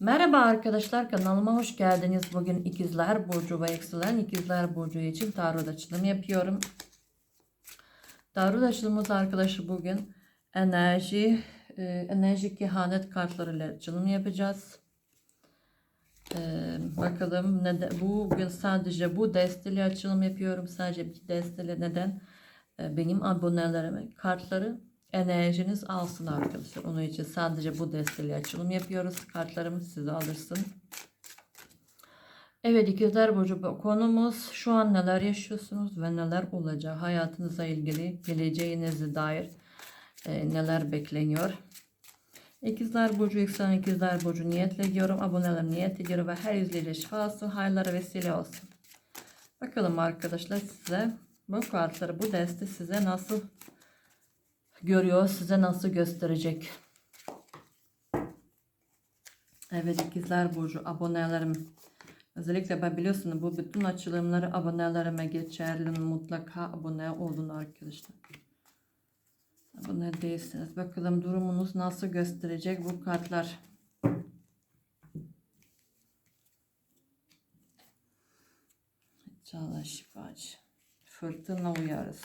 Merhaba arkadaşlar kanalıma hoş geldiniz. Bugün ikizler burcu ve yükselen ikizler burcu için tarot açılımı yapıyorum. Tarot açılımımız arkadaşlar bugün enerji e, enerji kehanet kartlarıyla açılım yapacağız. E, bakalım neden bugün sadece bu desteli açılım yapıyorum. Sadece bir desteli neden? E, benim abonelerime kartları enerjiniz alsın arkadaşlar. Onun için sadece bu desteli açılım yapıyoruz. Kartlarımı size alırsın. Evet ikizler burcu bu konumuz şu an neler yaşıyorsunuz ve neler olacak hayatınıza ilgili geleceğinize dair e, neler bekleniyor. İkizler Burcu, yükselen İkizler Burcu niyet ediyorum. Aboneler niyet ediyorum ve her izleyici şifa olsun, hayırlara vesile olsun. Bakalım arkadaşlar size bu kartları, bu deste size nasıl görüyor, size nasıl gösterecek. Evet ikizler Burcu abonelerim. Özellikle ben biliyorsunuz bu bütün açılımları abonelerime geçerli. Mutlaka abone olun arkadaşlar. Abone değilsiniz. Bakalım durumunuz nasıl gösterecek bu kartlar. Çağla şifacı. Fırtına uyarız.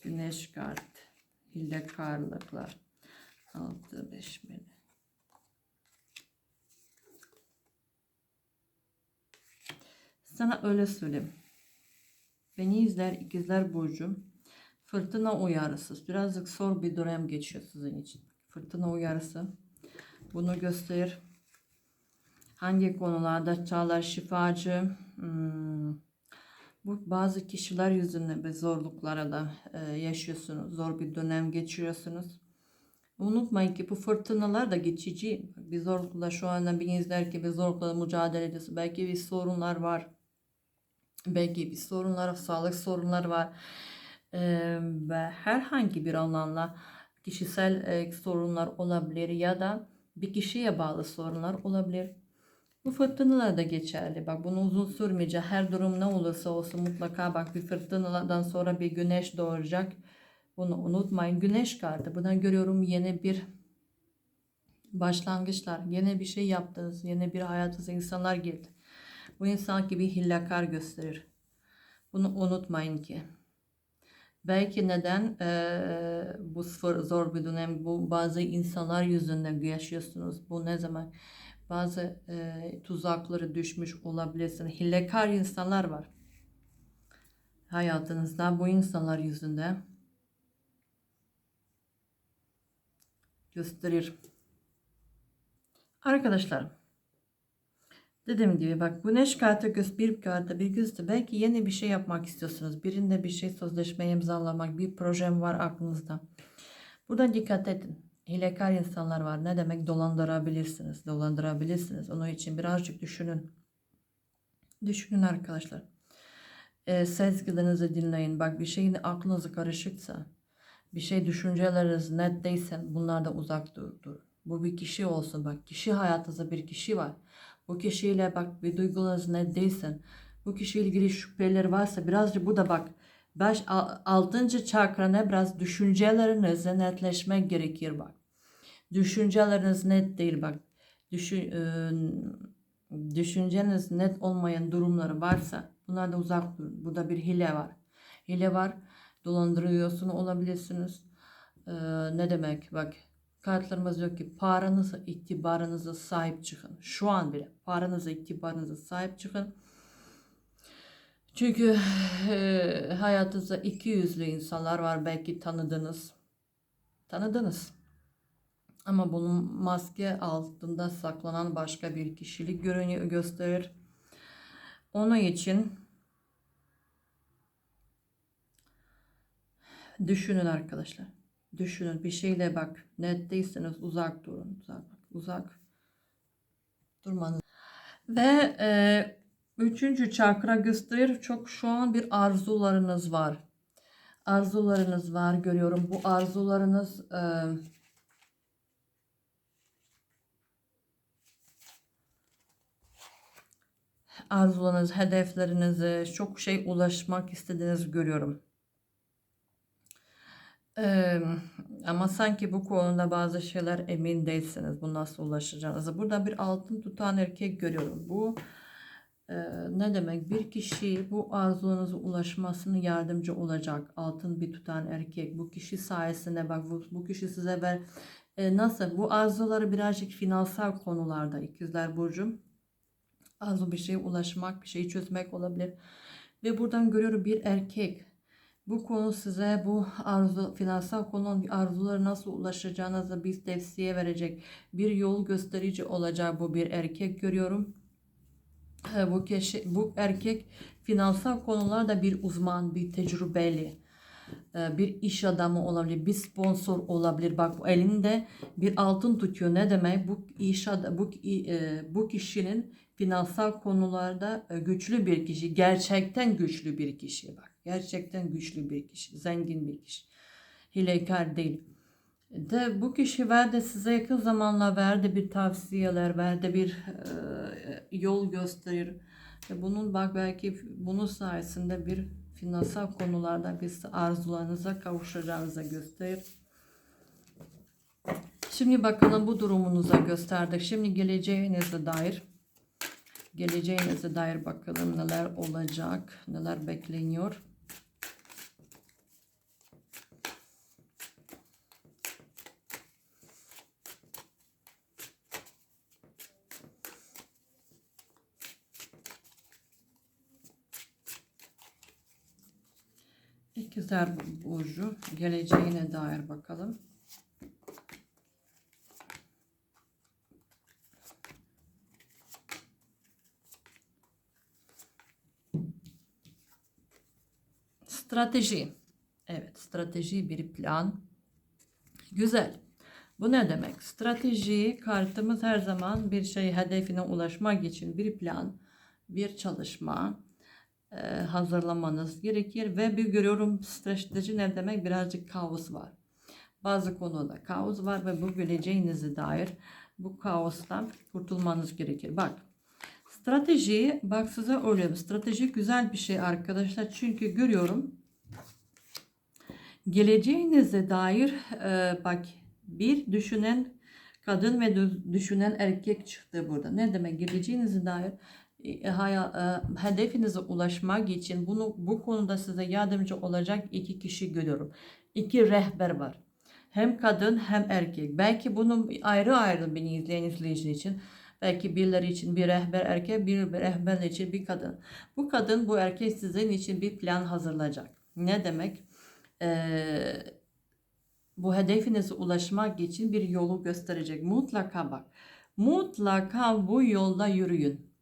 Güneş kart. Hilekarlıklar. 6 5 mili. Sana öyle söyleyeyim. Beni izler ikizler burcu. Fırtına uyarısı. Birazcık zor bir dönem geçiyor sizin için. Fırtına uyarısı. Bunu gösterir. Hangi konularda çağlar şifacı. Hmm. Bu bazı kişiler yüzünden bir zorluklara da e, yaşıyorsunuz. Zor bir dönem geçiriyorsunuz. Unutmayın ki bu fırtınalar da geçici. Bir zorlukla şu anda bir izler ki bir zorlukla mücadele ediyorsun. Belki bir sorunlar var. Belki bir sorunlar, sağlık sorunları var. Ee, ve herhangi bir alanla kişisel e, sorunlar olabilir ya da bir kişiye bağlı sorunlar olabilir. Bu fırtınalar da geçerli. Bak bunu uzun sürmeyecek. Her durum ne olursa olsun mutlaka bak bir fırtınalardan sonra bir güneş doğacak. Bunu unutmayın. Güneş kartı. Buradan görüyorum yeni bir başlangıçlar. Yeni bir şey yaptınız. Yeni bir hayatınıza insanlar girdi. Bu insan gibi hillakar gösterir. Bunu unutmayın ki. Belki neden e, bu zor bir dönem bu bazı insanlar yüzünden yaşıyorsunuz. Bu ne zaman? Bazı e, tuzakları düşmüş olabilirsiniz. Hillekar insanlar var. Hayatınızda bu insanlar yüzünden gösterir. Arkadaşlar dediğim gibi bak güneş kartı göz bir kartı bir gözde belki yeni bir şey yapmak istiyorsunuz. Birinde bir şey sözleşme imzalamak bir projem var aklınızda. Buradan dikkat edin. Hilekar insanlar var. Ne demek dolandırabilirsiniz. Dolandırabilirsiniz. Onun için birazcık düşünün. Düşünün arkadaşlar. E, sezgilerinizi dinleyin. Bak bir şeyin aklınızı karışıksa bir şey düşünceleriniz net değilse bunlardan uzak dur, dur. Bu bir kişi olsun bak. Kişi hayatınızda bir kişi var. Bu kişiyle bak bir duygularınız net değilse bu kişiyle ilgili şüpheler varsa birazcık bu da bak 5 6. çakrana biraz düşüncelerinizle netleşmek gerekir bak. Düşünceleriniz net değil bak. Düşün, e, düşünceniz net olmayan durumları varsa bunlardan uzak durun. Burada bir hile var. Hile var. Dolandırıyorsun olabilirsiniz. Ee, ne demek bak kartlarımız diyor ki paranıza itibarınıza sahip çıkın. Şu an bile paranıza itibarınıza sahip çıkın. Çünkü e, hayatınızda iki yüzlü insanlar var belki tanıdınız. Tanıdınız. Ama bunun maske altında saklanan başka bir kişilik görünüyor gösterir. Onun için düşünün arkadaşlar. Düşünün bir şeyle bak net değilseniz uzak durun. Uzak, uzak durmanız. Ve e, Üçüncü çakra gösterir. Çok şu an bir arzularınız var. Arzularınız var görüyorum. Bu arzularınız e, arzularınız, hedeflerinize çok şey ulaşmak istediğinizi görüyorum. E, Ama sanki bu konuda bazı şeyler emin değilsiniz. Bu nasıl ulaşacağınızı. Burada bir altın tutan erkek görüyorum. Bu e, ne demek? Bir kişi bu arzularınıza ulaşmasını yardımcı olacak. Altın bir tutan erkek. Bu kişi sayesinde bak bu, bu kişi size ver e, nasıl? Bu arzuları birazcık finansal konularda ikizler burcum. Arzu bir şeye ulaşmak, bir şeyi çözmek olabilir. Ve buradan görüyorum bir erkek. Bu konu size bu arzu, finansal konu arzuları nasıl ulaşacağınızı bir tavsiye verecek. Bir yol gösterici olacak bu bir erkek görüyorum. E, Bu kişi, bu erkek finansal konularda bir uzman, bir tecrübeli, e, bir iş adamı olabilir, bir sponsor olabilir. Bak elinde bir altın tutuyor. Ne demek? Bu iş bu e, bu kişinin finansal konularda e, güçlü bir kişi, gerçekten güçlü bir kişi bak. Gerçekten güçlü bir kişi, zengin bir kişi. Hilekar değil. De bu kişi verdi size yakın zamanla verdi bir tavsiyeler, verdi bir e, yol gösterir. Ve bunun bak belki bunun sayesinde bir finansal konularda bir arzularınıza kavuşacağınıza gösterir. Şimdi bakalım bu durumunuza gösterdik. Şimdi geleceğinize dair geleceğinize dair bakalım neler olacak, neler bekleniyor. İkizler Burcu geleceğine dair bakalım. Strateji. Evet, strateji bir plan. Güzel. Bu ne demek? Strateji kartımız her zaman bir şey hedefine ulaşmak için bir plan, bir çalışma hazırlamanız gerekir ve bir görüyorum strateji ne demek? Birazcık kaos var. Bazı konuda kaos var ve bu geleceğinize dair bu kaostan kurtulmanız gerekir. Bak strateji bak size öyle strateji güzel bir şey arkadaşlar çünkü görüyorum geleceğinize dair e, bak bir düşünen kadın ve dü- düşünen erkek çıktı burada. Ne demek geleceğinize dair e, e, hedefinize ulaşmak için bunu bu konuda size yardımcı olacak iki kişi görüyorum. İki rehber var. Hem kadın hem erkek. Belki bunu ayrı ayrı beni izleyen izleyici için. Belki birileri için bir rehber erkek, bir rehber için bir kadın. Bu kadın bu erkek sizin için bir plan hazırlayacak. Ne demek? Ee, bu hedefinize ulaşmak için bir yolu gösterecek. Mutlaka bak. Mutlaka bu yolda yürüyün.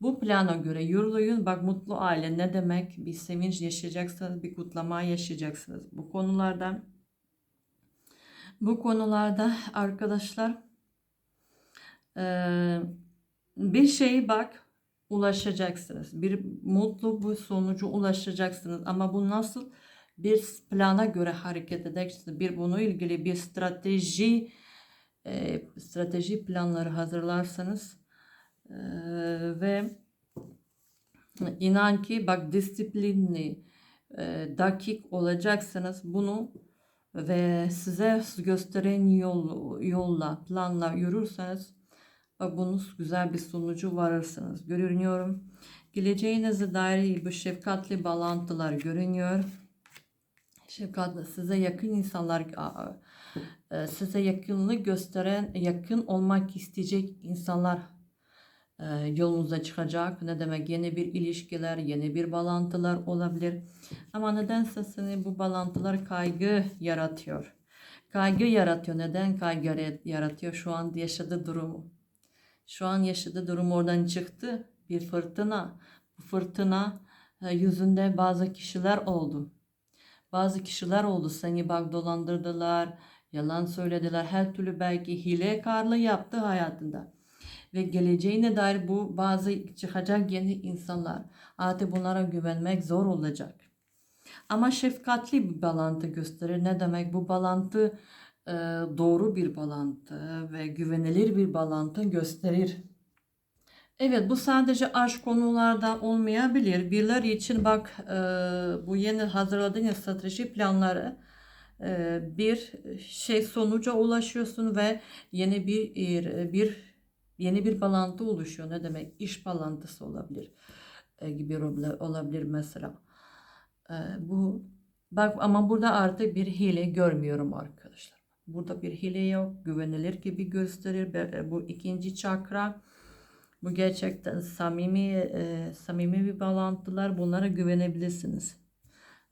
Bu plana göre yürüyün. Bak mutlu aile ne demek? Bir sevinç yaşayacaksınız, bir kutlama yaşayacaksınız. Bu konulardan bu konularda arkadaşlar bir şeyi bak ulaşacaksınız. Bir mutlu bu sonucu ulaşacaksınız. Ama bu nasıl? Bir plana göre hareket edeceksiniz. Bir bunu ilgili bir strateji strateji planları hazırlarsanız eee, ve inan ki bak disiplinli, eee, dakik olacaksınız. Bunu ve size gösteren yol, yolla, planla yürürseniz bunun güzel bir sonucu varırsınız. Görünüyorum. Geleceğinize dair bu şefkatli bağlantılar görünüyor. Şefkatli size yakın insanlar e, size yakınlığı gösteren, yakın olmak isteyecek insanlar e, yolunuza çıkacak. Ne demek? Yeni bir ilişkiler, yeni bir bağlantılar olabilir. Ama nedense seni bu bağlantılar kaygı yaratıyor. Kaygı yaratıyor. Neden kaygı yara- yaratıyor? Şu an yaşadığı durumu. Şu an yaşadığı durum oradan çıktı. Bir fırtına. Bu fırtına e, yüzünde bazı kişiler oldu. Bazı kişiler oldu. Seni bak dolandırdılar, yalan söylediler. Her türlü belki hile karlı yaptı hayatında. Ve geleceğine dair bu bazı çıkacak yeni insanlar. Artık bunlara güvenmek zor olacak. Ama şefkatli bir bağlantı gösterir. Ne demek? Bu bağlantı e, doğru bir bağlantı ve güvenilir bir bağlantı gösterir. Evet bu sadece aşk konularda olmayabilir. Birileri için bak e, bu yeni hazırladığınız strateji planları e, bir şey sonuca ulaşıyorsun ve yeni bir bir yeni bir bağlantı oluşuyor. Ne demek? İş bağlantısı olabilir e, gibi ola- olabilir mesela. E, bu bak ama burada artık bir hile görmüyorum arkadaşlar. Burada bir hile yok. Güvenilir gibi gösterir. E, Bu ikinci çakra. Bu gerçekten samimi e, samimi bir bağlantılar. Bunlara güvenebilirsiniz.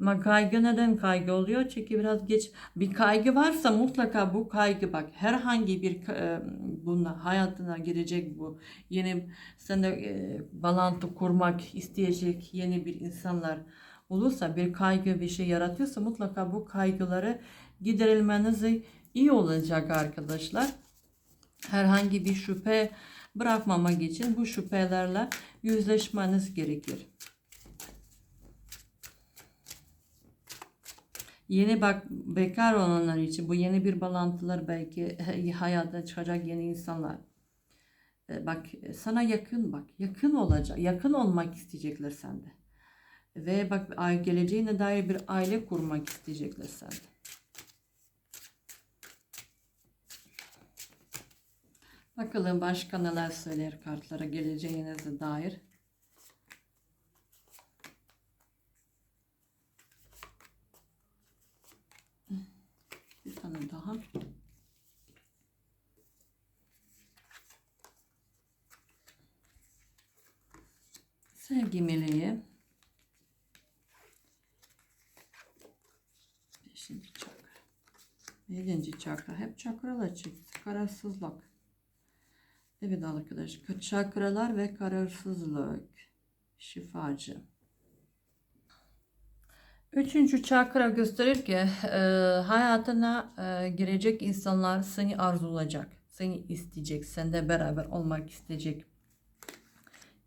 Ama kaygı neden kaygı oluyor? Çünkü biraz geç bir kaygı varsa mutlaka bu kaygı bak herhangi bir e, bununla hayatına girecek bu yeni sen de e, bağlantı kurmak isteyecek yeni bir insanlar olursa bir kaygı bir şey yaratıyorsa mutlaka bu kaygıları giderilmeniz iyi olacak arkadaşlar. Herhangi bir şüphe bırakmamak için bu şüphelerle yüzleşmeniz gerekir. Yeni bak bekar olanlar için bu yeni bir bağlantılar belki hayata çıkacak yeni insanlar. E, Bak sana yakın bak yakın olacak yakın olmak isteyecekler sende. Ve bak geleceğine dair bir aile kurmak isteyecekler sende. Bakalım başka neler söyler kartlara geleceğinize dair. Bir tane daha. Sevgi meleği. Beşinci çakra. Yedinci çakra. Hep çakralar çıktı. Kararsızlık. Evet arkadaşlar. Çakralar ve kararsızlık. Şifacı. Üçüncü çakra gösterir ki e, hayatına e, girecek insanlar seni arzulayacak, seni isteyecek, seninle beraber olmak isteyecek.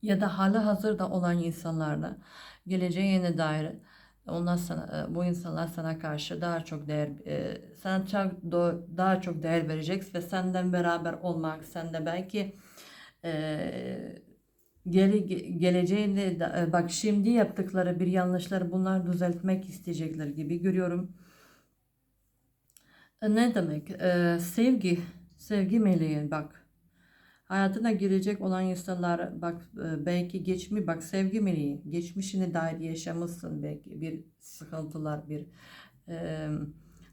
Ya da hali hazırda olan insanlarla geleceğine dair onlar sana, e, bu insanlar sana karşı daha çok değer, e, sana çok daha çok değer verecek ve senden beraber olmak, sende belki e, geri ge- geleceğinde de- e, bak şimdi yaptıkları bir yanlışları bunlar düzeltmek isteyecekler gibi görüyorum. E, Ne demek? E, sevgi, sevgi meleği bak. Hayatına girecek olan insanlar bak e, belki geçmi bak sevgi meleği geçmişine dair yaşamışsın belki bir sıkıntılar bir e,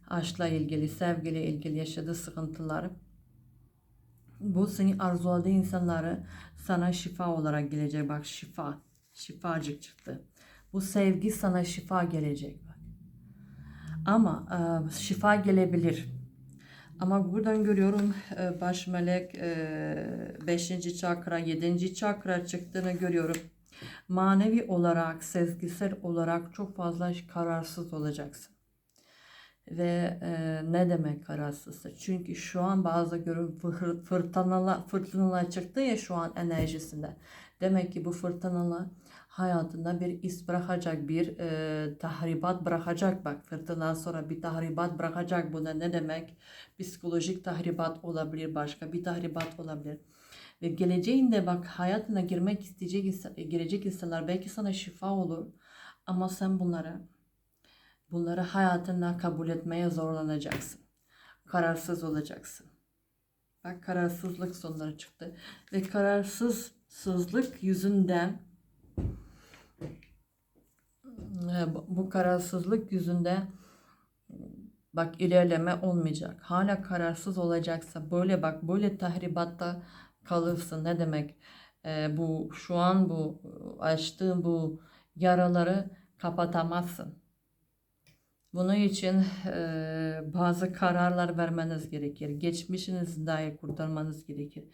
aşkla ilgili sevgiyle ilgili yaşadığı sıkıntılar bu seni arzuladığı insanları sana şifa olarak gelecek. Bak şifa. Şifacık çıktı. Bu sevgi sana şifa gelecek. Bak. Ama e, şifa gelebilir. Ama buradan görüyorum e, baş melek 5. çakra, 7. çakra çıktığını görüyorum. Manevi olarak, sezgisel olarak çok fazla kararsız olacaksın. Ve e, ne demek kararsızsa? Çünkü şu an bazı görün fır- fırtınalar, fırtınalar çıktı ya şu an enerjisinde. Demek ki bu fırtınalar hayatında bir iz bırakacak, bir e, tahribat bırakacak. Bak fırtınadan sonra bir tahribat bırakacak. Bu da ne demek? Psikolojik tahribat olabilir, başka bir tahribat olabilir. Ve geleceğinde bak hayatına girmek isteyecek, insan- girecek insanlar belki sana şifa olur. Ama sen bunlara Bunları hayatında kabul etmeye zorlanacaksın. Kararsız olacaksın. Bak kararsızlık sonları çıktı. Ve kararsızsızlık yüzünden e, bu- kararsızlık yüzünden bak ilerleme olmayacak. Hala kararsız olacaksa böyle bak böyle tahribatta kalırsın. Ne demek? E, bu şu an bu açtığın bu yaraları kapatamazsın. Bunun için e, bazı kararlar vermeniz gerekir. Geçmişinizi dair kurtarmanız gerekir.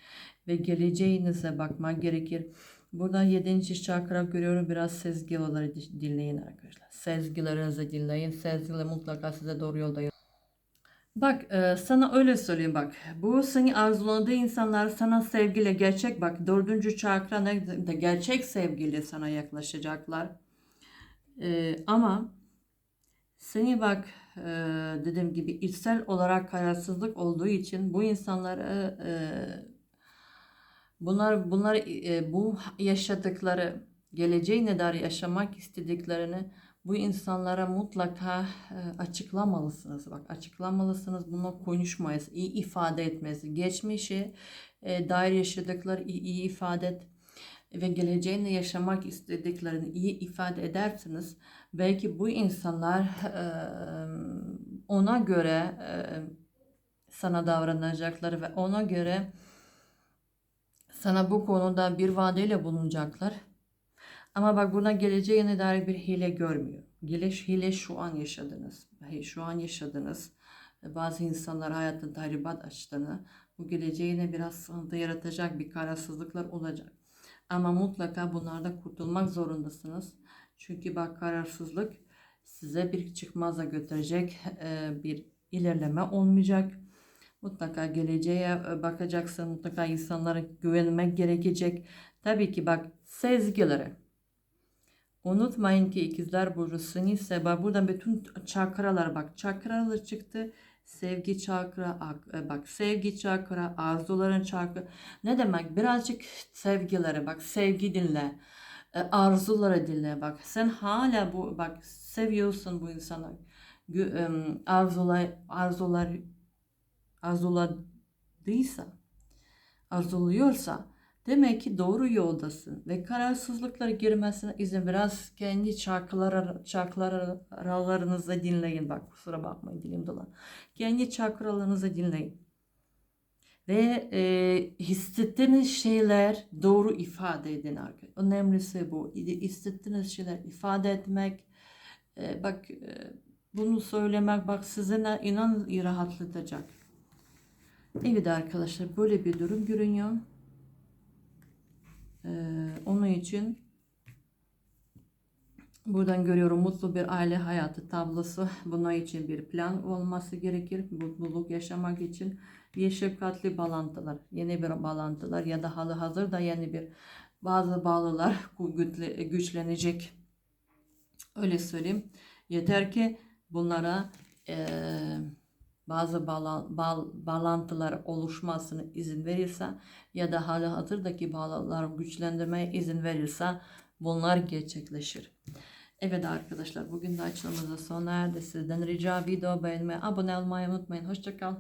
Ve geleceğinize bakmak gerekir. Burada 7. çakra görüyorum. Biraz sezgi olarak di- dinleyin arkadaşlar. Sezgilerinizi dinleyin. Sezgiler mutlaka size doğru yolda Bak e, sana öyle söyleyeyim bak. Bu seni arzuladığı insanlar sana sevgiyle gerçek bak. Dördüncü çakra de gerçek sevgiyle sana yaklaşacaklar. E, ama seni bak e, dediğim gibi içsel olarak kararsızlık olduğu için bu insanları e, bunlar bunlar bu yaşadıkları geleceğine dair yaşamak istediklerini Bu insanlara mutlaka e, açıklamalısınız. Bak açıklamalısınız. Bunu konuşmayız. iyi ifade etmesi. Geçmişe e, dair yaşadıkları iyi, iyi ifade et ve geleceğinde yaşamak istediklerini iyi ifade edersiniz. Belki bu insanlar ona göre sana davranacaklar ve ona göre sana bu konuda bir vadeyle bulunacaklar. Ama bak buna geleceğine dair bir hile görmüyor. Hile, hile şu an yaşadınız. Şu an yaşadınız. Bazı insanlar hayatın tahribat açtığını, bu geleceğine biraz sıkıntı yaratacak bir kararsızlıklar olacak. Ama mutlaka bunlarda kurtulmak zorundasınız. Çünkü bak kararsızlık size bir çıkmaza götürecek bir ilerleme olmayacak. Mutlaka geleceğe bakacaksın. Mutlaka insanlara güvenmek gerekecek. Tabii ki bak sezgileri. Unutmayın ki ikizler burcu sinir sebep buradan bütün çakralar bak çakralar çıktı. Sevgi çakra bak sevgi çakra arzuların çakra ne demek birazcık sevgileri bak sevgi dinle arzuları dinle bak sen hala bu bak seviyorsun bu insanı arzular arzular arzuladıysa arzuluyorsa Demek ki doğru yoldasın ve kararsızlıklara girmesine izin biraz kendi çakralar, çakralarınızı dinleyin. Bak kusura bakmayın dilim dolan. Kendi çakralarınızı dinleyin. Ve e, hissettiğiniz şeyler doğru ifade edin arkadaşlar. Önemlisi bu. Hissettiğiniz şeyler ifade etmek. E, bak e, bunu söylemek bak size inan rahatlatacak. Evet arkadaşlar böyle bir durum görünüyor. Ee, onun için buradan görüyorum mutlu bir aile hayatı tablosu. Bunun için bir plan olması gerekir. Mutluluk yaşamak için bir şefkatli bağlantılar, yeni bir bağlantılar ya da halı hazırda yeni bir bazı bağlılar güçlenecek. Öyle söyleyeyim. Yeter ki bunlara eee bazı bağla, bağ, bağlantılar oluşmasını izin verirse ya da hali hazırdaki bağlantılar güçlendirmeye izin verirse bunlar gerçekleşir. Evet arkadaşlar bugün de açılımımızın sona erdi. Sizden rica video beğenmeyi, abone olmayı unutmayın. Hoşçakal.